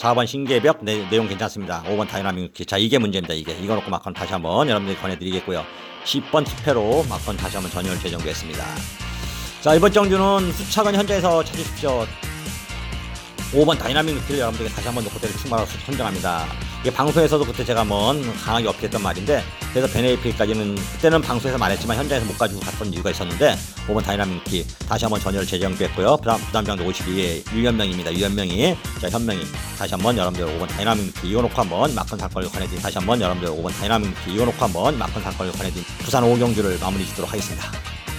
4번 신계벽 내, 용 괜찮습니다. 5번 다이나믹 자 이게 문제입니다. 이게 이거 놓고 막건 다시 한번 여러분들이 권해드리겠고요. 10번 티페로 막건 다시 한번 전열 재정비했습니다. 자 이번 정주는 수차관 현장에서 찾으십시오. 5번 다이나믹 루키를 여러분들에게 다시 한번 호텔을 충분하고 선정합니다. 이게 방송에서도 그때 제가 한번 강하게 업했던 말인데 그래서 베네이피까지는 그때는 방송에서 말했지만 현장에서 못 가지고 갔던 이유가 있었는데 5번 다이나믹 루키 다시 한번 전열을 재정비했고요. 부담, 부담장도 52에 유현명입니다. 유현명이 자 현명이 다시 한번 여러분들 5번 다이나믹 루키 이거 놓고 한번 막건 사건을 권해드린 다시 한번 여러분들 5번 다이나믹 루키 이거 놓고 한번 막건 사건을 권해드린 부산 5경주를 마무리 짓도록 하겠습니다.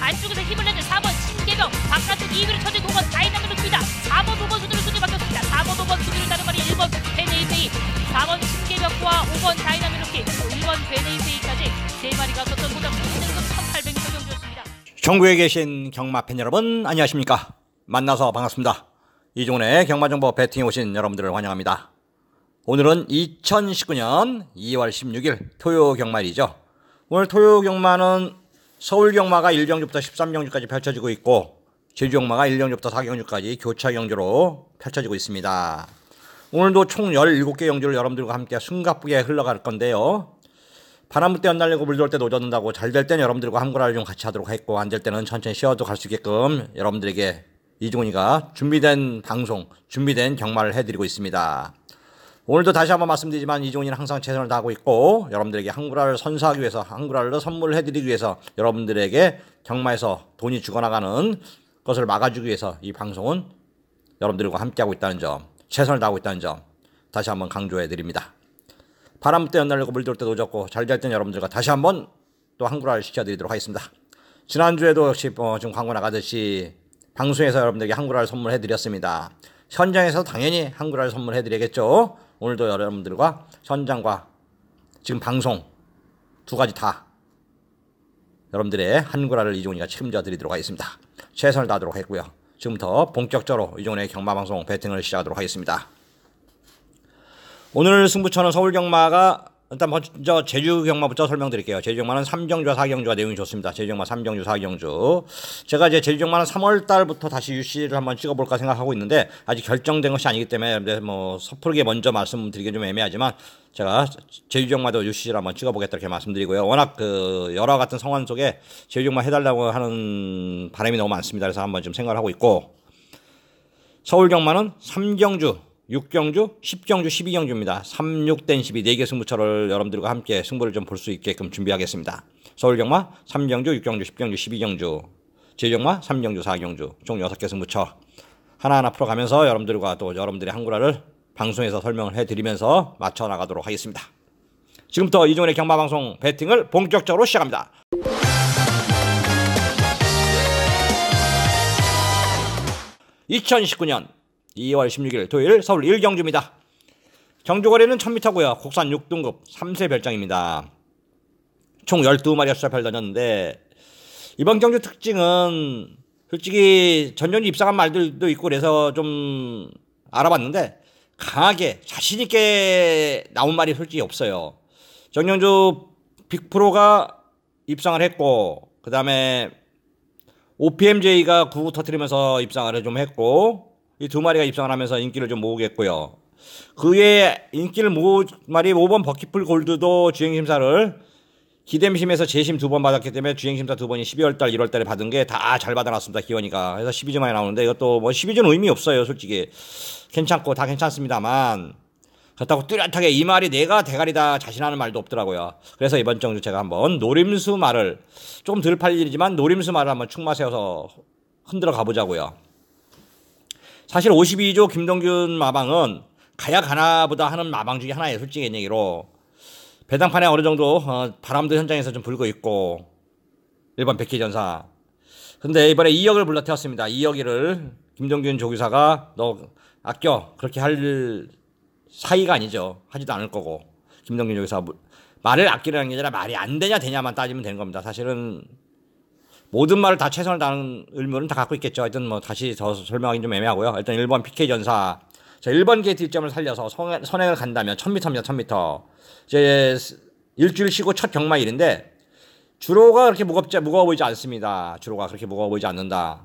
안쪽에서 힘을 내는 4번 신계병 바깥쪽 2위를 쳐준 5번 다이나믹 루키입니다 4번 5번 순으 4번 5번 순위를 따른 말이 1번 베네이페이 4번 신계병과 5번 다이나믹 루키 1번 베네이페이까지 3마리가 떴던 호장 승승 1800m 경주였습니다. 전국에 계신 경마팬 여러분 안녕하십니까? 만나서 반갑습니다. 이종훈의 경마정보 배팅에 오신 여러분들을 환영합니다. 오늘은 2019년 2월 16일 토요 경마일이죠. 오늘 토요 경마는 서울 경마가 1경주부터 13경주까지 펼쳐지고 있고 제주 경마가 1경주부터 4경주까지 교차 경주로 펼쳐지고 있습니다. 오늘도 총 17개 경주를 여러분들과 함께 숨가쁘게 흘러갈 건데요. 바람 불때 연날리고 물 들어올 때 노젓는다고 잘될 때는 여러분들과 함구라를 좀 같이 하도록 했고 안 될 때는 천천히 쉬어도 갈 수 있게끔 여러분들에게 이종훈이가 준비된 방송, 준비된 경마를 해드리고 있습니다. 오늘도 다시 한번 말씀드리지만 이종훈이는 항상 최선을 다하고 있고 여러분들에게 한구라를 선사하기 위해서 한구라를 선물을 해드리기 위해서 여러분들에게 경마에서 돈이 죽어나가는 것을 막아주기 위해서 이 방송은 여러분들과 함께하고 있다는 점 최선을 다하고 있다는 점 다시 한번 강조해 드립니다. 바람 때 연날리고 물 들어올 때도 졌고 잘될 때는 여러분들과 다시 한번 또 한구라를 시켜드리도록 하겠습니다. 지난주에도 역시 어, 지금 광고 나가듯이 방송에서 여러분들에게 한구라를 선물해 드렸습니다. 현장에서 당연히 한구라를 선물해 드리겠죠. 오늘도 여러분들과 현장과 지금 방송 두 가지 다 여러분들의 한구라를 이종훈이가 책임져 드리도록 하겠습니다. 최선을 다하도록 했고요. 지금부터 본격적으로 이종훈의 경마방송 배팅을 시작하도록 하겠습니다. 오늘 승부처는 서울 경마가 일단 먼저 제주 경마부터 설명드릴게요. 제주 경마는 3경주와 4경주가 내용이 좋습니다. 제주 경마 3경주, 4경주. 제가 이제 제주 경마는 3월 달부터 다시 UC를 한번 찍어볼까 생각하고 있는데 아직 결정된 것이 아니기 때문에 뭐 섣부르게 먼저 말씀드리기 좀 애매하지만 제가 제주 경마도 UC를 한번 찍어보겠다 이렇게 말씀드리고요. 워낙 그 여러 같은 상황 속에 제주 경마 해달라고 하는 바람이 너무 많습니다. 그래서 한번 좀 생각을 하고 있고 서울 경마는 3경주 6경주, 10경주, 12경주입니다. 3, 6, 된 12, 4개 승부처를 여러분들과 함께 승부를 좀 볼 수 있게끔 준비하겠습니다. 서울경마 3경주, 6경주, 10경주, 12경주, 제주경마 3경주, 4경주, 총 6개 승부처 하나하나 풀어가면서 여러분들과 또 여러분들의 한구라를 방송에서 설명을 해드리면서 맞춰 나가도록 하겠습니다. 지금부터 이종훈의 경마방송 배팅을 본격적으로 시작합니다. 2019년 2월 16일 토요일 서울 1경주입니다. 경주거리는 1000m고요. 국산 6등급 3세 별장입니다. 총 12마리가 수사표를 던졌는데 이번 경주 특징은 솔직히 전전주 입상한 말들도 있고 그래서 좀 알아봤는데 강하게 자신 있게 나온 말이 솔직히 없어요. 정영주 빅프로가 입상을 했고 그 다음에 OPMJ가 구구 터트리면서 입상을 좀 했고 이 두 마리가 입상을 하면서 인기를 좀 모으겠고요. 그의 인기를 모은 말이 5번 버키풀 골드도 주행심사를 기댐심에서 재심 두 번 받았기 때문에 주행심사 두 번이 12월달, 1월달에 받은 게 다 잘 받아놨습니다. 기원이가. 그래서 12주 만에 나오는데 이것도 뭐 12주는 의미 없어요. 솔직히. 괜찮고 다 괜찮습니다만 그렇다고 뚜렷하게 이 말이 내가 대가리다 자신하는 말도 없더라고요. 그래서 이번 정도 제가 한번 노림수 말을 조금 덜 팔리지만 노림수 말을 한번 축마 세워서 흔들어 가보자고요. 사실 52조 김동균 마방은 가야 가나보다 하는 마방 중에 하나예요. 솔직히 얘기로. 배당판에 어느 정도 어, 바람도 현장에서 좀 불고 있고 1번 백희 전사. 근데 이번에 2억을 불러 태웠습니다. 2억이를 김동균 조교사가 너 아껴 그렇게 할 사이가 아니죠. 하지도 않을 거고 김동균 조교사 말을 아끼라는 게 아니라 말이 안 되냐 되냐만 따지면 되는 겁니다. 사실은 모든 말을 다 최선을 다하는 의무는 다 갖고 있겠죠. 하여튼 뭐 다시 더 설명하기 좀 애매하고요. 일단 1번 PK 전사. 자, 1번 게이트 일점을 살려서 선행을 간다면 1000m입니다. 1000m. 이제 일주일 쉬고 첫 경마일인데 주로가 그렇게 무겁지 무거워 보이지 않습니다. 주로가 그렇게 무거워 보이지 않는다.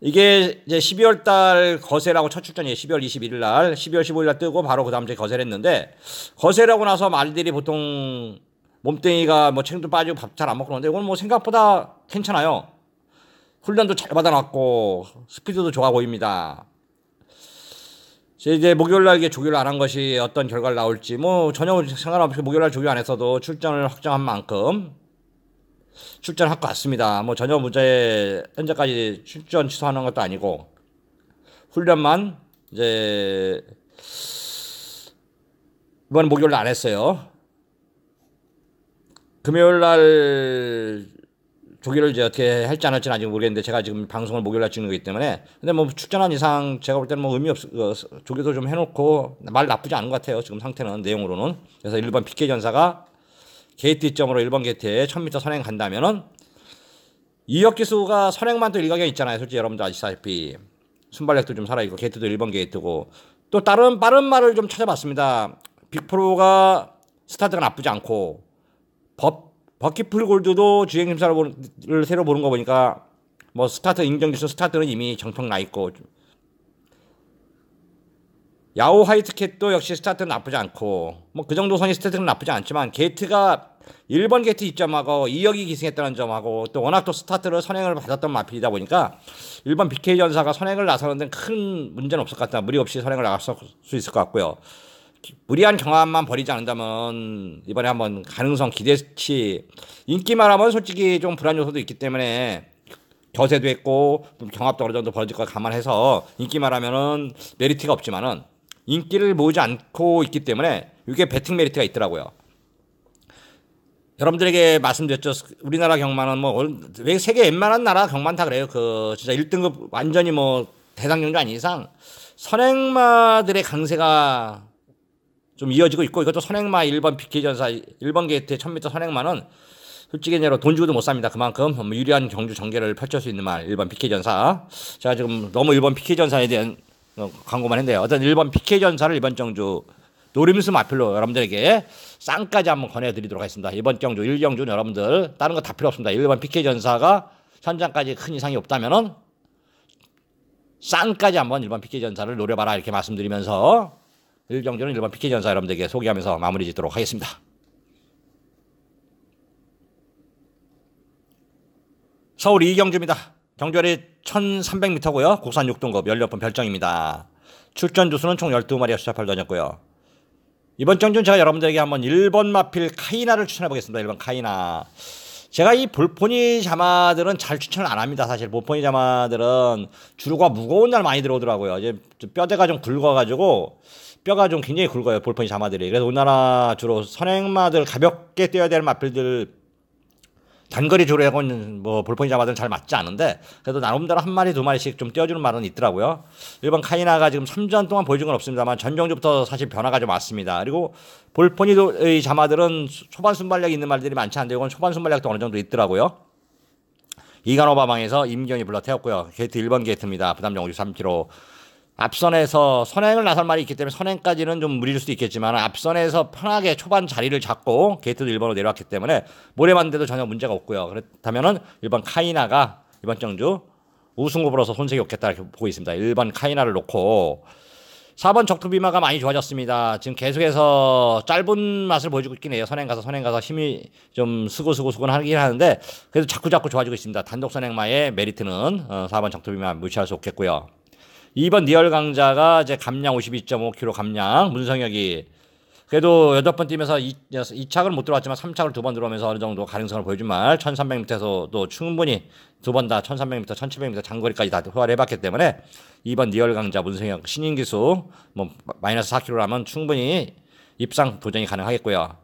이게 이제 12월 달 거세라고 첫 출전이에요. 12월 21일 날, 12월 15일 날 뜨고 바로 그 다음 주에 거세를 했는데 거세라고 나서 말들이 보통 몸뚱이가 뭐 체중도 빠지고 밥 잘 안 먹고 그러는데 이건 뭐 생각보다 괜찮아요. 훈련도 잘 받아놨고 스피드도 좋아 보입니다. 이제 목요일 날 이게 조교를 안 한 것이 어떤 결과를 나올지 뭐 전혀 상관없이 목요일 날 조교 안 했어도 출전을 확정한 만큼 출전할 것 같습니다. 뭐 전혀 문제 현재까지 출전 취소하는 것도 아니고 훈련만 이제 이번 목요일 날 안 했어요. 금요일 날 조기를 이제 어떻게 할지 안 할지는 아직 모르겠는데 제가 지금 방송을 목요일 날 찍는 거기 때문에. 근데 뭐 출전한 이상 제가 볼 때는 뭐 의미 없 어, 조기도 좀 해놓고 말 나쁘지 않은 것 같아요 지금 상태는 내용으로는. 그래서 1번 PK 전사가 게이트 이점으로 1번 게이트에 1000m 선행 간다면은 이혁 기수가 선행만 또 일각에 있잖아요 솔직히 여러분들 아시다시피. 순발력도 좀 살아있고 게이트도 1번 게이트고. 또 다른 빠른 말을 좀 찾아봤습니다. 빅프로가 스타트가 나쁘지 않고 법 버키풀 골드도 주행 심사를 새로 보는 거 보니까 뭐 스타트 인정기수 스타트는 이미 정통 나 있고 야후 화이트캣도 역시 스타트는 나쁘지 않고 뭐 그 정도 선이 스타트는 나쁘지 않지만 게이트가 1번 게이트 입점하고 2역이 기승했다는 점하고 또 워낙 또 스타트를 선행을 받았던 마필이다 보니까 1번 BK 전사가 선행을 나서는 데는 큰 문제는 없을 것 같다. 무리 없이 선행을 나갈 수 있을 것 같고요. 무리한 경험만 버리지 않는다면 이번에 한번 가능성 기대치 인기만 하면 솔직히 좀 불안 요소도 있기 때문에 겨세도 했고 경합도 어느 정도 벌어질 걸 감안해서 인기만 하면은 메리트가 없지만은 인기를 모으지 않고 있기 때문에 이게 배팅 메리트가 있더라고요. 여러분들에게 말씀드렸죠. 우리나라 경마는 뭐 왜 세계 웬만한 나라 경만 다 그래요. 그 진짜 1등급 완전히 뭐 대상 경주 아닌 이상 선행마들의 강세가 좀 이어지고 있고 이것도 선행마 1번 PK전사 1번 게이트의 1000m 선행마는 솔직히 얘기로 돈 주고도 못 삽니다. 그만큼 뭐 유리한 경주 전개를 펼칠 수 있는 말 1번 PK전사. 제가 지금 너무 1번 PK전사에 대한 어, 광고만 했는데요. 어떤 1번 PK전사를 이번 경주 노림수 마필로 여러분들에게 쌍까지 한번 권해드리도록 하겠습니다. 이번 경주 1경주는 여러분들 다른 거 다 필요 없습니다. 1번 PK전사가 현장까지 큰 이상이 없다면은 쌍까지 한번 1번 PK전사를 노려봐라 이렇게 말씀드리면서 1경주는 1번 PK전사 여러분들에게 소개하면서 마무리 짓도록 하겠습니다. 서울 이경주입니다. 경주열이 1300m고요. 국산 6등급 16번 별정입니다. 출전 주수는 총 12마리가 수차팔 던졌고요. 이번 경주는 제가 여러분들에게 한번 1번 마필 카이나를 추천해 보겠습니다. 1번 카이나. 제가 이 볼포니 자마들은 잘 추천을 안 합니다. 사실 볼포니 자마들은 주루가 무거운 날 많이 들어오더라고요. 이제 뼈대가 좀 굵어가지고 뼈가 좀 굉장히 굵어요. 볼포니 자마들이. 그래서 우리나라 주로 선행마들 가볍게 뛰어야 될 마필들 단거리 주로 하고는 뭐 볼포니 자마들은 잘 맞지 않은데 그래도 나름대로 한 마리 두 마리씩 좀 띄워주는 말은 있더라고요. 일본 카이나가 지금 3전 동안 보여준 건 없습니다만 전정주부터 사실 변화가 좀 왔습니다. 그리고 볼포니의 자마들은 초반 순발력이 있는 말들이 많지 않은데 이건 초반 순발력도 어느 정도 있더라고요. 이간호바방에서 임경이 불러 태웠고요. 게이트 1번 게이트입니다. 부담 정 53km. 앞선에서 선행을 나설 말이 있기 때문에 선행까지는 좀 무리일 수도 있겠지만 앞선에서 편하게 초반 자리를 잡고 게이트도 1번으로 내려왔기 때문에 모래만데도 전혀 문제가 없고요. 그렇다면은 1번 카이나가 이번 정주 우승 후보로서 손색이 없겠다 이렇게 보고 있습니다. 1번 카이나를 놓고 4번 적투비마가 많이 좋아졌습니다. 지금 계속해서 짧은 맛을 보여주고 있긴 해요. 선행 가서 선행 가서 힘이 좀 스고스고스곤 하긴 하는데 그래도 자꾸 자꾸 좋아지고 있습니다. 단독 선행마의 메리트는 4번 어, 적투비마 무시할 수 없겠고요. 2번 리얼 강자가 이제 감량 52.5kg 감량 문성혁이 그래도 여덟 번 뛰면서 2, 2착을 못 들어왔지만 3착을 두 번 들어오면서 어느 정도 가능성을 보여준 말 1300m에서도 충분히 두 번 다 1300m, 1700m 장거리까지 다 소화를 해봤기 때문에 2번 리얼 강자 문성혁 신인 기수 뭐 마이너스 4kg라면 충분히 입상 도전이 가능하겠고요.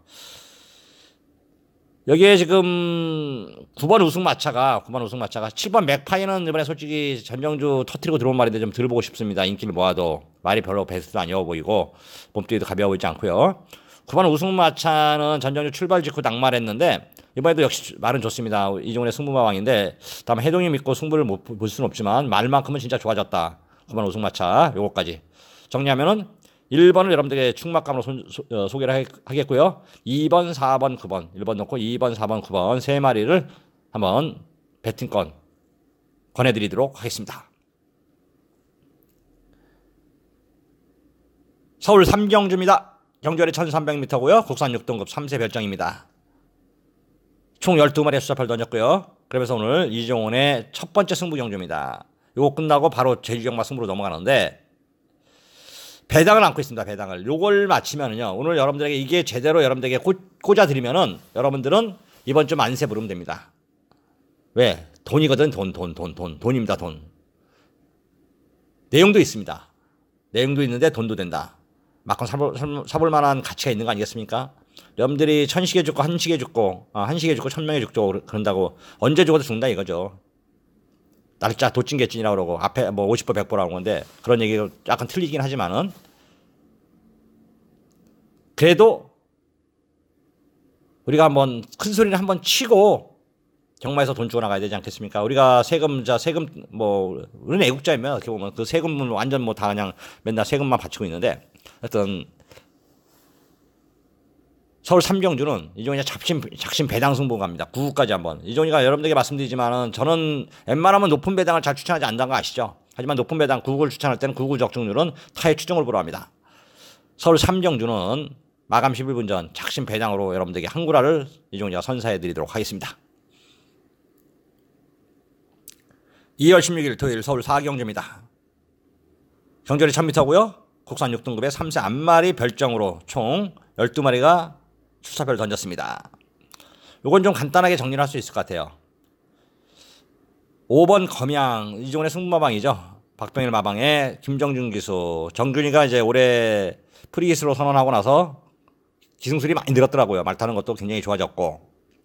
여기에 지금 9번 우승 마차가 9번 우승 마차가 7번 맥파이는 이번에 솔직히 전정주 터트리고 들어온 말인데 좀 들어보고 싶습니다. 인기를 모아도 말이 별로 베스트도 아니어 보이고 몸뚱이도 가벼워 보이지 않고요. 9번 우승 마차는 전정주 출발 직후 낙말했는데 이번에도 역시 말은 좋습니다. 이종훈의 승부마왕인데 다만 해동이 믿고 승부를 못 볼 수는 없지만 말만큼은 진짜 좋아졌다. 9번 우승 마차 요거까지 정리하면은 1번을 여러분들에게 충막감으로 손, 소, 어, 소개를 하겠고요. 2번, 4번, 9번. 1번 놓고 2번, 4번, 9번 세 마리를 한번 배팅권 권해드리도록 하겠습니다. 서울 삼경주입니다. 경주열이 1300m고요. 국산 6등급 3세 별장입니다. 총 12마리의 수사표를 던졌고요. 그러면서 오늘 이종원의 첫 번째 승부 경주입니다. 이거 끝나고 바로 제주경마 승부로 넘어가는데 배당을 안고 있습니다. 배당을. 요걸 마치면은요. 오늘 여러분들에게 이게 제대로 여러분들에게 꽂, 꽂아 드리면은 여러분들은 이번 주 만세 부르면 됩니다. 왜? 돈이거든. 돈, 돈, 돈, 돈. 돈입니다. 돈. 내용도 있습니다. 내용도 있는데 돈도 된다. 막건 사볼, 사볼 만한 가치가 있는 거 아니겠습니까? 여러분들이 천식에 죽고 한식에 죽고 아, 한식에 죽고 천명에 죽고 그런다고 언제 죽어도 죽는다 이거죠. 날짜 도찐 개찐이라고 그러고 앞에 뭐 50보 100보라고 건데 그런 얘기가 약간 틀리긴 하지만은 그래도 우리가 한번 큰 소리를 한번 치고 경마에서 돈 주고 나가야 되지 않겠습니까? 우리가 세금자 세금 뭐 우리는 애국자이면 어떻게 보면 그 세금은 완전 뭐 다 그냥 맨날 세금만 바치고 있는데 어떤 서울 삼경주는 이종이가 작심 작심 배당 승부 갑니다. 9구까지 한번. 이종이가 여러분들에게 말씀드리지만은 저는 웬만하면 높은 배당을 잘 추천하지 않는다는 거 아시죠? 하지만 높은 배당 9구를 추천할 때는 9구 적중률은 타의 추정을 보러 합니다. 서울 삼경주는 마감 11분 전 작심 배당으로 여러분들에게 한 구라를 이종이가 선사해 드리도록 하겠습니다. 2월 16일 토요일 서울 사경주입니다. 경절이 1000m고요. 국산 6등급의 3세 앞마리 별정으로 총 12마리가 출사표를 던졌습니다. 요건 좀 간단하게 정리를 할 수 있을 것 같아요. 5번 검양 이종훈의 승부마방이죠. 박병일 마방에 김정준 기수 정준이가 이제 올해 프리기스로 선언하고 나서 기승술이 많이 늘었더라고요. 말 타는 것도 굉장히 좋아졌고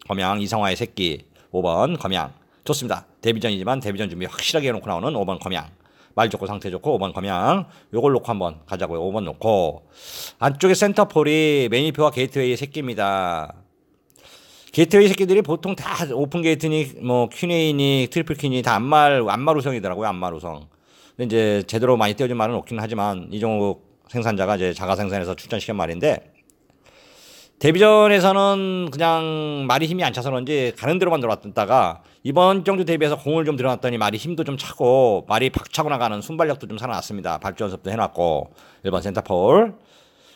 검양 이성화의 새끼 5번 검양 좋습니다. 데뷔전이지만 데뷔전 준비 확실하게 해놓고 나오는 5번 검양 말 좋고 상태 좋고 5번 검양 요걸 놓고 한번 가자고요. 5번 놓고 안쪽에 센터폴이 매니표와 게이트웨이 새끼입니다. 게이트웨이 새끼들이 보통 다 오픈 게이트니 뭐 큐네이니 트리플 퀸이 다 안말 안말 우성이더라고요. 안말 우성. 근데 이제 제대로 많이 띄워진 말은 없기는 하지만 이종욱 생산자가 이제 자가 생산해서 출전시킨 말인데 데뷔전에서는 그냥 말이 힘이 안 차서 그런지 가는 대로만 들어왔다가 이번 경주 대비해서 공을 좀 들어놨더니 말이 힘도 좀 차고 말이 박차고 나가는 순발력도 좀 살아났습니다. 발주 연습도 해놨고 1번 센터폴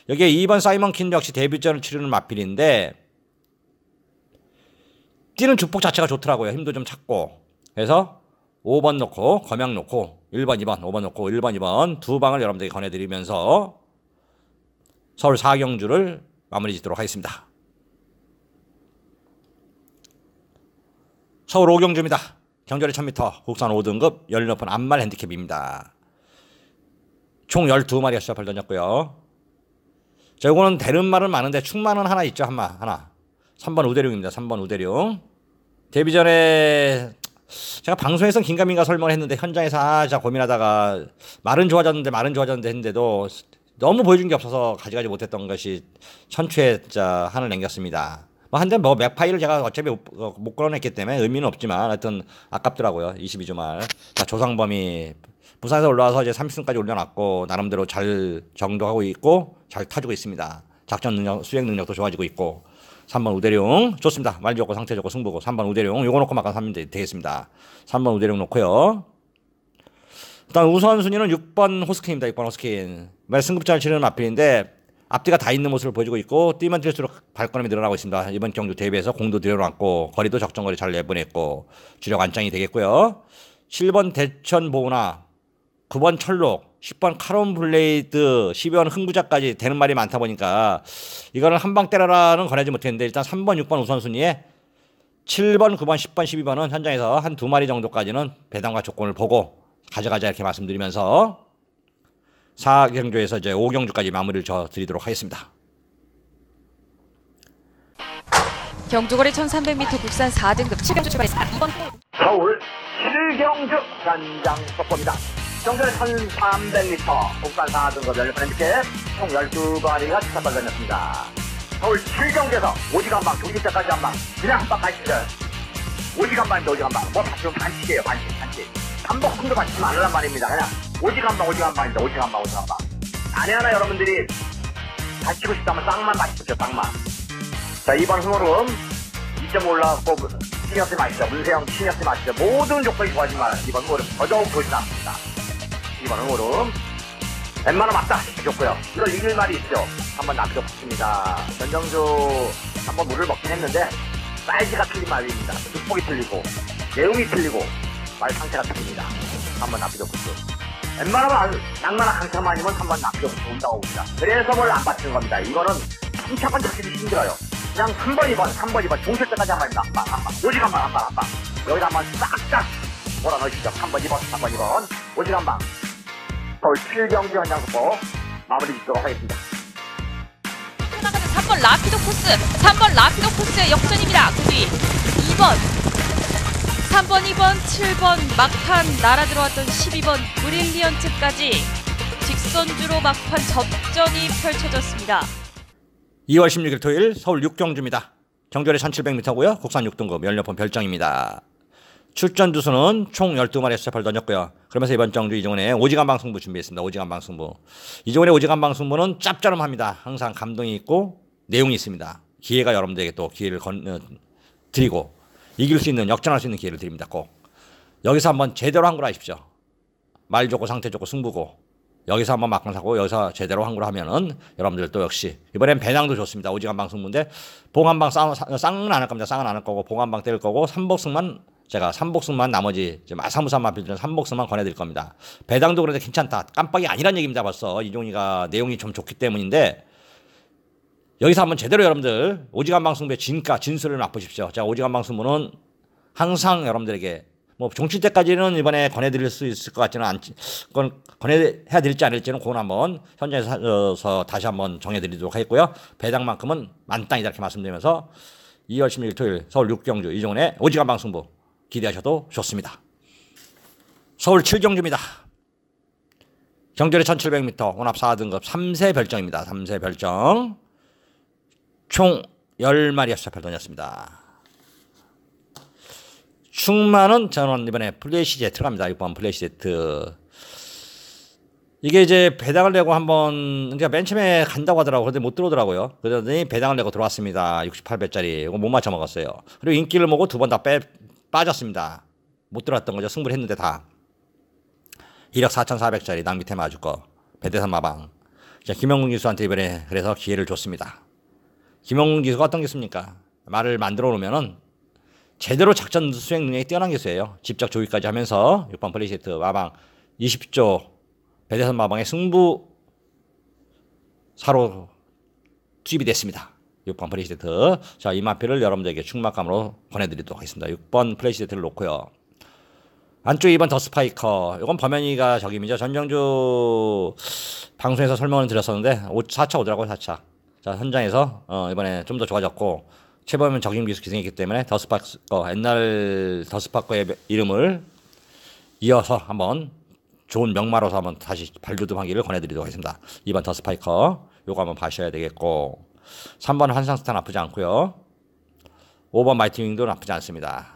여기에 2번 사이먼 킨 역시 데뷔전을 치르는 마필인데 뛰는 주폭 자체가 좋더라고요. 힘도 좀 찾고 그래서 5번 놓고 검양 놓고 1번 2번 5번 놓고 1번 2번 두 방을 여러분들에게 권해드리면서 서울 사경주를 마무리 짓도록 하겠습니다. 서울 오경주입니다. 경절이 1000m, 국산 5등급 열린 오픈 안말 핸디캡입니다. 총 12마리가 시합을 던졌고요. 자, 요거는 대른말은 많은데 충만은 하나 있죠, 한마 하나. 3번 우대룡입니다. 3번 우대룡. 데뷔 전에 제가 방송에서 긴가민가 설명을 했는데 현장에서 아, 진짜 고민하다가 말은 좋아졌는데 말은 좋아졌는데 했는데도 너무 보여준 게 없어서 가져가지 못했던 것이 천추에 자 한을 남겼습니다. 뭐 한데 뭐 맥파이를 제가 어차피 못, 어, 못 끌어냈기 때문에 의미는 없지만 하여튼 아깝더라고요. 22주 말. 자, 조상범이 부산에서 올라와서 이제 30승까지 올려놨고 나름대로 잘 정도하고 있고 잘 타주고 있습니다. 작전 능력, 수행 능력도 좋아지고 있고 3번 우대룡 좋습니다. 말 좋고 상태 좋고 승부고 3번 우대룡 요거 놓고 막간 3면 되겠습니다. 3번 우대룡 놓고요. 일단 우선 순위는 6번 호스킨입니다. 6번 호스킨. 승급자를 치르는 앞필인데 앞뒤가 다 있는 모습을 보여주고 있고 뛰면 뛸수록 발걸음이 늘어나고 있습니다. 이번 경주 대비해서 공도 들여놨고 거리도 적정거리 잘 내보냈고 주력 안장이 되겠고요. 7번 대천 보우나 9번 철록 10번 카론 블레이드 12번 흥부자까지 되는 말이 많다 보니까 이거는 한 방 때려라는 권하지 못했는데 일단 3번 6번 우선순위에 7번 9번 10번 12번은 현장에서 한 두 마리 정도까지는 배당과 조건을 보고 가져가자 이렇게 말씀드리면서 4경주에서 이제 5경주까지 마무리를 저 드리도록 하겠습니다. 경주거리 1300m 국산 4등급 7경주 출발했습니다. 2번 서울 7경주 현장 속보입니다. 경주는 1300m, 국산 4등급 열판인데 총 12마리가 출사발 다녔습니다. 서울 7경주에서 오직 한 방, 조기자까지 한 방, 그냥 한방 가시죠. 오직 한 방인데 오직 한 방. 뭐 지금 반칙이에요, 반칙, 반칙. 한복금도 받지 말란 말입니다. 그냥 오직 한 방, 오직 한 방인데 오직 한 방, 오직 한 방. 안에 하나 여러분들이 다치고 싶다면 쌍만 다치십시오, 쌍만. 자, 이번 흥으로 2점 올라갔고, 신협팀 아시죠? 문세영 신협팀 아시죠? 모든 조건이 좋아지만 이번 흥으로 더더욱 않습니다. 이번 흥으로 웬만하면 맞다 좋고요. 이거 이길 말이 있죠. 한번 낚시도 붙습니다. 전정주 한번 물을 먹긴 했는데 사이즈가 틀린 말입니다. 눈폭이 틀리고 내용이 틀리고 말 상태가 틀립니다. 한번 낚시도 붙고 웬만하면 낭만한 강타만 아니면 한번 낚시도 붙고 온다고 봅니다. 그래서 뭘 안 받치는 겁니다. 이거는 한차번 잡기도 힘들어요. 그냥 3번, 2번, 3번, 2번 종실 때까지 한 마리 한 방, 한 방. 오직 한 방, 한 방, 한 방. 여기다 한번 싹싹 몰아 넣으시죠. 3번, 2번, 3번, 2번. 오직 한 방. 서울 7경기 현장 속보 마무리 짓도록 하겠습니다. 나가는 3번 라피도 코스 3번 라피도 코스의 역전입니다. 그뒤 2번 3번 2번 7번 막판 날아 들어왔던 12번 브릴리언트까지 직선주로 막판 접전이 펼쳐졌습니다. 2월 16일 토요일 서울 6경주입니다. 경주월에 1700m고요. 국산 6등급 연료폰 별정입니다. 출전 두수는 총 12마리의 수첩을 던졌고요. 그러면서 이번 정주 이종원의 오지간 방송부 준비했습니다. 오지간 방송부. 이종원의 오지간 방송부는 짭짤합니다. 항상 감동이 있고 내용이 있습니다. 기회가 여러분들에게 또 기회를 건, 어, 드리고 이길 수 있는 역전할 수 있는 기회를 드립니다. 꼭 여기서 한번 제대로 한걸 하십시오. 말 좋고 상태 좋고 승부고 여기서 한번 막판 사고 여기서 제대로 한걸 하면은 여러분들 또 역시 이번엔 배낭도 좋습니다. 오지간 방송문데 봉한방 쌍은 안 할 겁니다. 쌍은 안 할 거고 봉한방 뗄 거고 삼복승만 제가 삼복승만 나머지 마사무사만 빌드는 삼복승만 권해드릴 겁니다. 배당도 그런데 괜찮다. 깜빡이 아니란 얘기입니다. 벌써 이종이가 내용이 좀 좋기 때문인데 여기서 한번 제대로 여러분들 오지간 방송부의 진가 진술을 맛보십시오. 자 오지간 방송부는 항상 여러분들에게 뭐 종칠 때까지는 이번에 권해드릴 수 있을 것 같지는 않지. 그건 권해야 될지 아닐지는 그건 한번 현장에서 다시 한번 정해드리도록 하겠고요. 배당만큼은 만땅이다 이렇게 말씀드리면서 2월 16일 토요일 서울 6경주 이종훈의 오지간 방송부 기대하셔도 좋습니다. 서울 7경주입니다. 경주의 1700m 혼합 4등급 3세 별정입니다. 3세 별정 총 10마리의 수첩을 던졌습니다. 충만은 저는 이번에 플래시 제트 갑니다. 6번 플래시 제트. 이게 이제 배당을 내고 한번 그러니까 맨 처음에 간다고 하더라고. 그런데 못 들어오더라고요. 그러더니 배당을 내고 들어왔습니다. 68배짜리. 이거 못 맞춰 먹었어요. 그리고 인기를 먹고 두 번다빼 빠졌습니다. 못 들어왔던 거죠. 승부를 했는데 다. 1억 4,400짜리 낭 밑에 맞을 거. 배대산 마방. 자, 김영gun 기수한테 이번에 그래서 기회를 줬습니다. 김영gun 기수가 어떤 기수입니까? 말을 만들어 놓으면은 제대로 작전 수행 능력이 뛰어난 기수예요. 직접 조기까지 하면서 6번 플레이세트 마방 20조 배대선 마방의 승부 사로 투입이 됐습니다. 6번 플레이세트. 자, 이 마피를 여러분들에게 충막감으로 보내드리도록 하겠습니다. 6번 플레이세트를 놓고요. 안쪽 2번 더 스파이커. 이건 범현이가 적임이죠. 전정주 방송에서 설명을 드렸었는데 4차 오더라고요, 4차. 자, 현장에서 어, 이번에 좀 더 좋아졌고 최범현 적임 기수 기승이기 때문에 더 스파커 옛날 더 스파커의 이름을 이어서 한번 좋은 명마로서 한번 다시 발주듬하기를 권해드리도록 하겠습니다. 2번 더 스파이커 요거 한번 봐셔야 되겠고 3번 환상스타 나쁘지 않고요. 5번 마이팅윙도 나쁘지 않습니다.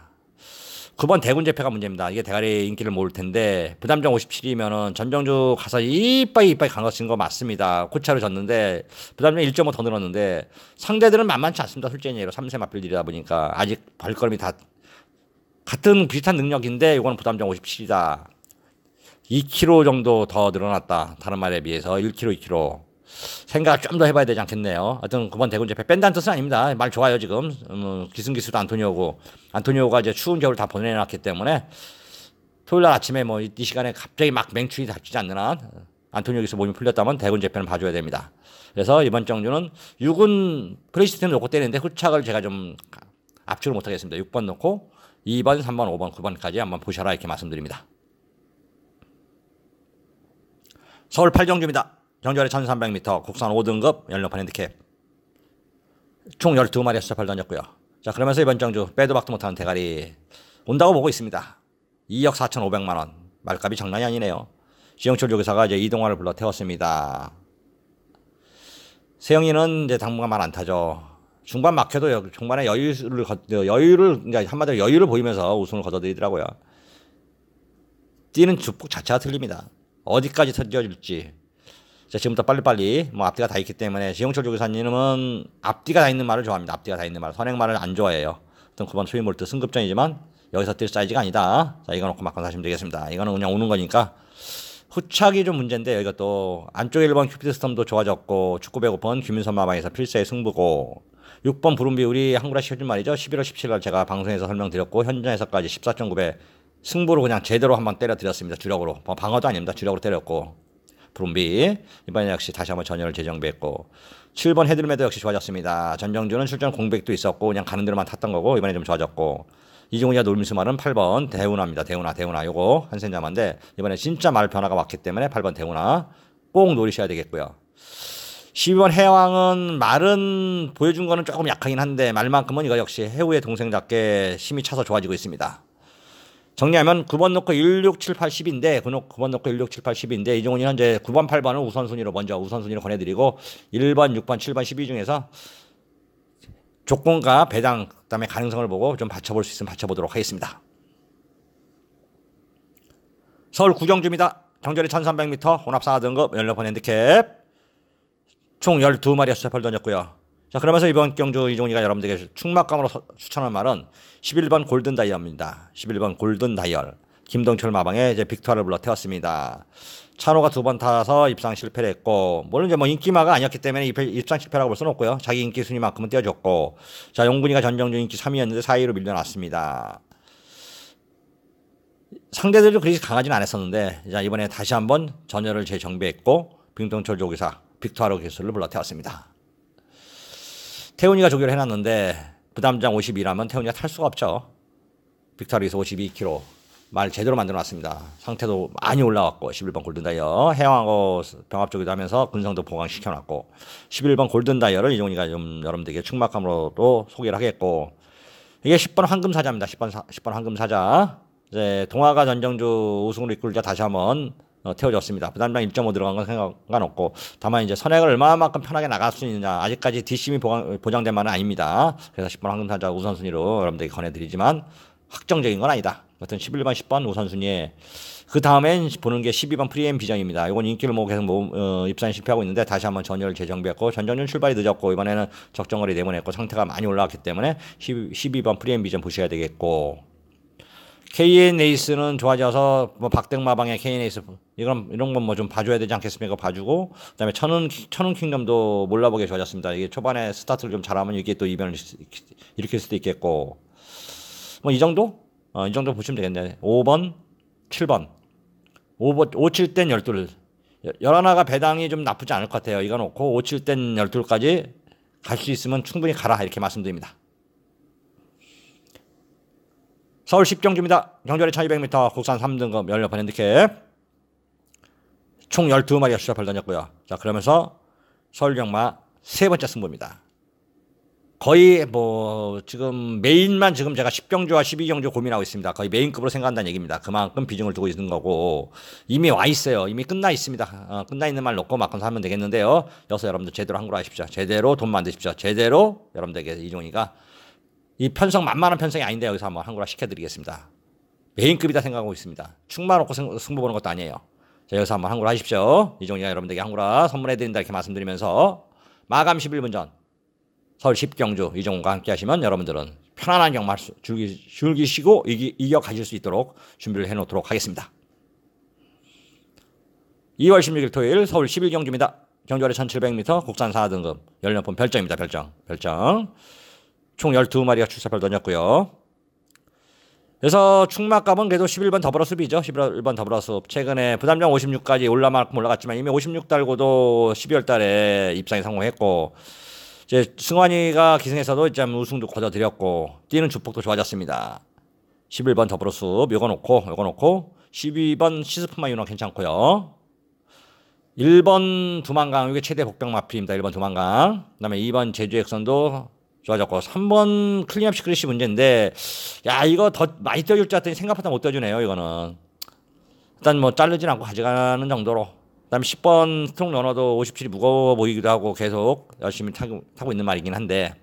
9번 대군 재패가 문제입니다. 이게 대가리 인기를 모을 텐데 부담점 57이면은 전정주 가서 이빠이 이빠이 강거친 거 맞습니다. 코차로 졌는데 부담점 1.5 더 늘었는데 상대들은 만만치 않습니다. 솔직히 얘기로 3세 맞빌들이다 보니까 아직 발걸음이 다 같은 비슷한 능력인데 이거는 부담점 57이다. 2kg 정도 더 늘어났다. 다른 말에 비해서 1kg, 2kg. 생각을 좀 더 해봐야 되지 않겠네요. 하여튼 9번 대군 재패 뺀다는 뜻은 아닙니다. 말 좋아요 지금. 음, 기승기수도 안토니오고 안토니오가 이제 추운 겨울 다 보내놨기 때문에 토요일 날 아침에 뭐 이 시간에 갑자기 막 맹추위 닥치지 않는 한 안토니오 기수 몸이 풀렸다면 대군 재패는 봐줘야 됩니다. 그래서 이번 정주는 6은 프레시스템 놓고 때리는데 후착을 제가 좀 압축을 못하겠습니다. 6번 놓고 2번, 3번, 5번, 9번까지 한번 보셔라 이렇게 말씀드립니다. 서울 8경주입니다. 경주아래 1300m 국산 5등급 연료판 핸디캡 총 12마리의 수첩을 던졌고요. 자 그러면서 이번 정주 빼도 박도 못하는 대가리 온다고 보고 있습니다. 2억 4,500만 원 말값이 장난이 아니네요. 지영철 조교사가 이제 이동화를 불러 태웠습니다. 세영이는 이제 당분간 말 안 타죠. 중반 막혀도 중반에 여유를 여유를 그러니까 한마디로 여유를 보이면서 우승을 거둬들이더라고요. 뛰는 주폭 자체가 틀립니다. 어디까지 던져질지 자, 지금부터 빨리빨리 뭐 앞뒤가 다 있기 때문에 지영철 조교사님은 앞뒤가 다 있는 말을 좋아합니다. 앞뒤가 다 있는 말. 선행말을 안 좋아해요. 어떤 9번 트위몰트 승급전이지만 여기서 뛸 사이즈가 아니다. 자, 이거 놓고 막건 사시면 되겠습니다. 이거는 그냥 오는 거니까 후착이 좀 문제인데 이것도 안쪽 1번 큐피드 스톰도 좋아졌고 축구 배고픈 김윤선 마방에서 필사의 승부고 6번 부름비 우리 한구라 시켜준 말이죠. 11월 17일 날 제가 방송에서 설명드렸고 현장에서까지 14.9배 승부로 그냥 제대로 한번 때려드렸습니다. 주력으로 뭐 방어도 아닙니다. 주력으로 때렸고 브룸비 이번에 역시 다시 한번 전열을 재정비했고 7번 헤들메도 역시 좋아졌습니다. 전정주는 출전 공백도 있었고 그냥 가는 대로만 탔던 거고 이번에 좀 좋아졌고 이종훈이와 놀미스말은 8번 대운하입니다. 대운하 대운하 요거 한센자만데 이번에 진짜 말 변화가 왔기 때문에 8번 대운하 꼭 노리셔야 되겠고요. 12번 해왕은 말은 보여준 거는 조금 약하긴 한데 말만큼은 이거 역시 해우의 동생답게 힘이 차서 좋아지고 있습니다. 정리하면 9번 놓고 1, 6, 7, 8, 10인데 9번 놓고 1, 6, 7, 8, 10인데 이종훈이 현재 9번, 8번을 우선순위로 먼저 우선순위로 권해드리고 1번, 6번, 7번, 12 중에서 조건과 배당 그다음에 가능성을 보고 좀 받쳐볼 수 있으면 받쳐보도록 하겠습니다. 서울 구경주입니다. 경절이 1300m 혼합 4등급 연료폰 핸디캡 총 12마리의 수사표를 던졌고요. 자 그러면서 이번 경주 이종훈이가 여러분들에게 충막감으로 서- 추천한 말은 11번 골든 다이얼입니다. 11번 골든 다이얼 김동철 마방에 이제 빅투아를 불러 태웠습니다. 찬호가 두 번 타서 입상 실패를 했고 물론 이제 뭐 인기마가 아니었기 때문에 입- 입상 실패라고 볼 수는 없고요. 자기 인기 순위만큼은 띄워줬고 자 용군이가 전정주 인기 3위였는데 4위로 밀려났습니다. 상대들도 그렇게 강하지는 않았었는데 자 이번에 다시 한번 전열을 재정비했고 빙동철 조기사 빅투아로 기술을 불러 태웠습니다. 태훈이가 조교를 해놨는데 부담장 52라면 태훈이가 탈 수가 없죠. 빅타리에서 52kg 말 제대로 만들어놨습니다. 상태도 많이 올라왔고 11번 골든다이어 해왕하고 병합 쪽에도 하면서 근성도 보강시켜놨고 11번 골든다이어를 이종훈이가 좀 여러분들에게 충막감으로도 소개를 하겠고 이게 10번 황금사자입니다. 10번, 사, 10번 황금사자 이제 동아가 전정주 우승으로 이끌자 다시 한번 어, 태워졌습니다. 부담장 1.5 들어간 건 상관없고 다만 이제 선행을 얼마만큼 편하게 나갈 수 있느냐 아직까지 보강, 보장된 바는 아닙니다. 그래서 10번 황금사자 우선순위로 여러분들에게 권해드리지만 확정적인 건 아니다. 여튼 11번, 10번 우선순위에 그 다음엔 보는 게 12번 프리엠 비전입니다. 이건 인기를 뭐 계속 모, 어, 입산 실패하고 있는데 다시 한번 전열을 재정비했고 전정률 출발이 늦었고 이번에는 적정거리 내보냈고 상태가 많이 올라왔기 때문에 12, 12번 프리엠 비전 보셔야 되겠고 KN 에이스는 좋아져서 뭐 박땡마방의 KN 에이스 이런 이런 건 뭐 좀 봐줘야 되지 않겠습니까? 봐주고 그다음에 천운 천운 킹덤도 몰라보게 좋아졌습니다. 이게 초반에 스타트를 좀 잘하면 이게 또 이변을 일으킬 수도 있겠고 뭐 이 정도 어, 이 정도 보시면 되겠네. 5번, 7번, 5번 5, 7땐 12를 열하나가 배당이 좀 나쁘지 않을 것 같아요. 이거 놓고 5, 7땐 12까지 갈 수 있으면 충분히 가라 이렇게 말씀드립니다. 서울 10경주입니다. 경주리 1200m 국산 3등급 16번 핸디캡 총 12마리가 수작을 던졌고요. 자 그러면서 서울 경마 세 번째 승부입니다. 거의 뭐 지금 메인만 지금 제가 10경주와 12경주 고민하고 있습니다. 거의 메인급으로 생각한다는 얘기입니다. 그만큼 비중을 두고 있는 거고 이미 와 있어요. 이미 끝나 있습니다. 어, 끝나 있는 말 놓고 막건 사면 되겠는데요. 여기서 여러분들 제대로 한걸 하십시오. 제대로 돈 만드십시오. 제대로 여러분들에게 이종이가 이 편성 만만한 편성이 아닌데 여기서 한번 한구라 시켜드리겠습니다. 메인급이다 생각하고 있습니다. 충만 승, 승부 보는 것도 아니에요. 자, 여기서 한번 한구라 하십시오. 이종이가 여러분들에게 한구라 선물해드린다 이렇게 말씀드리면서 마감 11분 전 서울 10경주 이종훈과 함께 하시면 여러분들은 편안한 경마 즐기, 즐기시고 이기, 이겨 가실 수 있도록 준비를 해놓도록 하겠습니다. 2월 16일 토요일 서울 11경주입니다. 경주아래 1700m 국산 4등급 연령품 별정입니다. 별정. 별정. 총 12마리가 출사표를 던졌고요. 그래서 충막값은 그래도 11번 더블어습이죠. 11번 더블어습. 최근에 부담장 56까지 올라만큼 올라갔지만 이미 56 달고도 12월 달에 입상에 성공했고 이제 승환이가 기승에서도 이제 우승도 거둬들였고 뛰는 주폭도 좋아졌습니다. 11번 더블어습 요거 놓고 요거 놓고 12번 시스프마 유너 괜찮고요. 1번 두만강 이게 최대 복병 마필입니다. 1번 두만강. 그다음에 2번 제주 액선도 좋아졌고 3번 클린업 시크릿이 문제인데 야 이거 더 많이 떼어줄 줄 알았더니 생각보다 못 떼어주네요 이거는. 일단 뭐 자르진 않고 가져가는 정도로. 그다음에 10번 스트롱 러너도 57이 무거워 보이기도 하고 계속 열심히 타고, 타고 있는 말이긴 한데.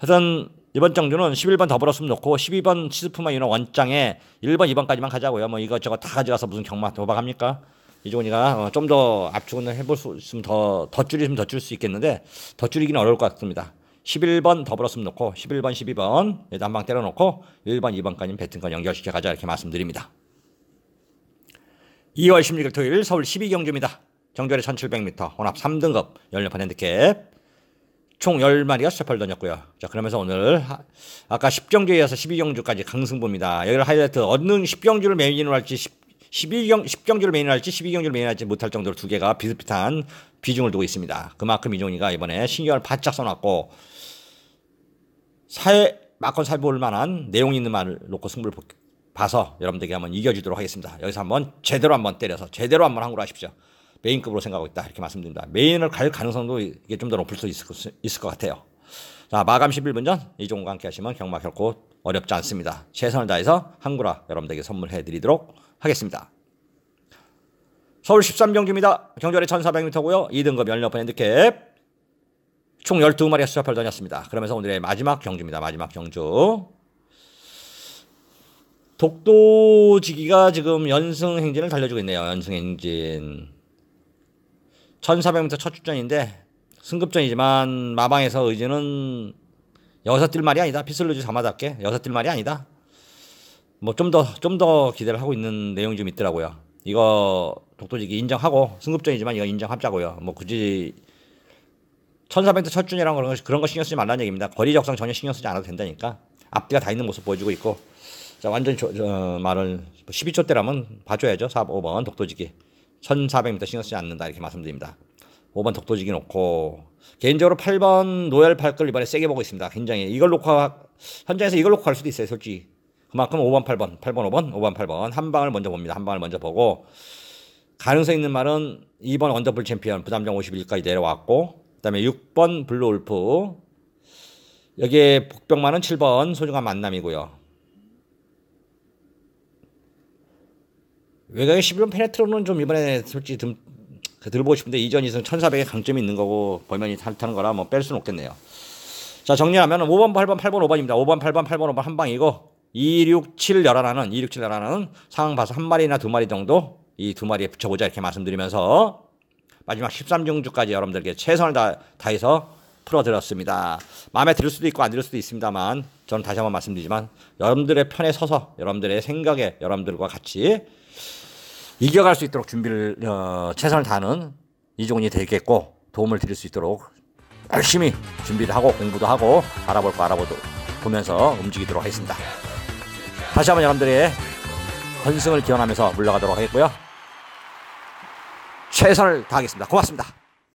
하여튼 이번 정주는 11번 더블어스면 놓고 12번 치즈프마 유너 원장에 1번 2번까지만 가자고요. 뭐 이것저것 다 가져가서 무슨 경마 도박합니까? 이종훈이가 어, 좀더 압축을 해볼 수 있으면 더, 더 줄이면 더 줄 수 있겠는데 더 줄이기는 어려울 것 같습니다 11번 더불었으면 놓고 11번 12번 일단 한방 때려놓고 1번 2번까지는 배팅권 연결시켜 가자 이렇게 말씀드립니다. 2월 16일 토요일 서울 12경주입니다. 정절에 1700m, 혼합 3등급, 연료판 핸디캡. 총 10마리가 스텝을 던졌고요. 자, 그러면서 오늘 하- 아까 10경주에 이어서 12경주까지 강승부입니다. 여기를 하이라이트 어느 10경주를 메인으로 할지 10, 12경 10경주를 메인으로 할지 12경주를 메인으로 할지 못할 정도로 두 개가 비슷비슷한 비중을 두고 있습니다. 그만큼 이종이가 이번에 신경을 바짝 써놨고 사회 막건 살볼 만한 내용 있는 말을 놓고 승부를 보- 봐서 여러분들에게 한번 이겨주도록 하겠습니다. 여기서 한번 제대로 한번 때려서 제대로 한번 항구를 하십시오. 메인급으로 생각하고 있다 이렇게 말씀드립니다. 메인을 갈 가능성도 이게 좀 더 높을 수 있을, 것- 있을 것 같아요. 자 마감 11분 전 이종과 함께 하시면 경마 결코 어렵지 않습니다. 최선을 다해서 항구라 여러분들에게 선물해 드리도록 하겠습니다. 서울 13경주입니다. 경절에 1400m고요. 2등급 연료판 핸드캡 총 12마리의 수첩을 던졌습니다. 그러면서 오늘의 마지막 경주입니다. 마지막 경주. 독도지기가 지금 연승 행진을 달려주고 있네요. 연승 행진. 1400m 첫 출전인데 승급전이지만 마방에서 의지는 여섯 뛸 말이 아니다. 피슬루즈 자마답게 여섯 뛸 말이 아니다. 뭐 좀 더 좀 더 기대를 하고 있는 내용이 좀 있더라고요. 이거 독도지기 인정하고 승급전이지만 이거 인정하자고요. 뭐 굳이 1400m 첫 준이랑 그런 거, 그런 거 신경 쓰지 말라는 얘기입니다. 거리 적성 전혀 신경 쓰지 않아도 된다니까. 앞뒤가 다 있는 모습 보여주고 있고. 자, 완전 저, 저 말을 12초 때라면 봐줘야죠. 4, 5번 독도지기. 1400m 신경 쓰지 않는다. 이렇게 말씀드립니다. 5번 독도지기 놓고. 개인적으로 8번 노열 팔걸 이번에 세게 보고 있습니다. 굉장히. 이걸 놓고, 하- 현장에서 이걸 놓고 갈 수도 있어요. 솔직히. 그만큼 5번, 8번, 8번, 5번, 5번, 8번. 한 방을 먼저 봅니다. 한 방을 먼저 보고. 가능성 있는 말은 2번 언더풀 챔피언 부담장 51까지 내려왔고 그다음에 6번 블루 울프 여기에 복병만은 7번 소중한 만남이고요. 외곽에 11번 페네트로는 좀 이번에 솔직히 좀그 들어보고 싶은데 이전 이승 1400에 강점이 있는 거고 벌면이 탈타는 거라 뭐 뺄 수는 없겠네요. 자 정리하면 5번, 8번, 8번, 5번입니다. 5번, 8번, 8번, 5번 한 방이고 2, 6, 7 열하나는 2, 6, 7 열하나는 상황 봐서 한 마리나 두 마리 정도 이 두 마리에 붙여보자 이렇게 말씀드리면서 마지막 13중주까지 여러분들께 최선을 다, 다해서 풀어드렸습니다. 마음에 들 수도 있고 안 들 수도 있습니다만 저는 다시 한번 말씀드리지만 여러분들의 편에 서서 여러분들의 생각에 여러분들과 같이 이겨갈 수 있도록 준비를 어, 최선을 다하는 이종이 되겠고 도움을 드릴 수 있도록 열심히 준비를 하고 공부도 하고 알아볼 거 알아보도 보면서 움직이도록 하겠습니다. 다시 한번 여러분들의 건승을 기원하면서 물러가도록 하겠고요. 최선을 다하겠습니다. 고맙습니다.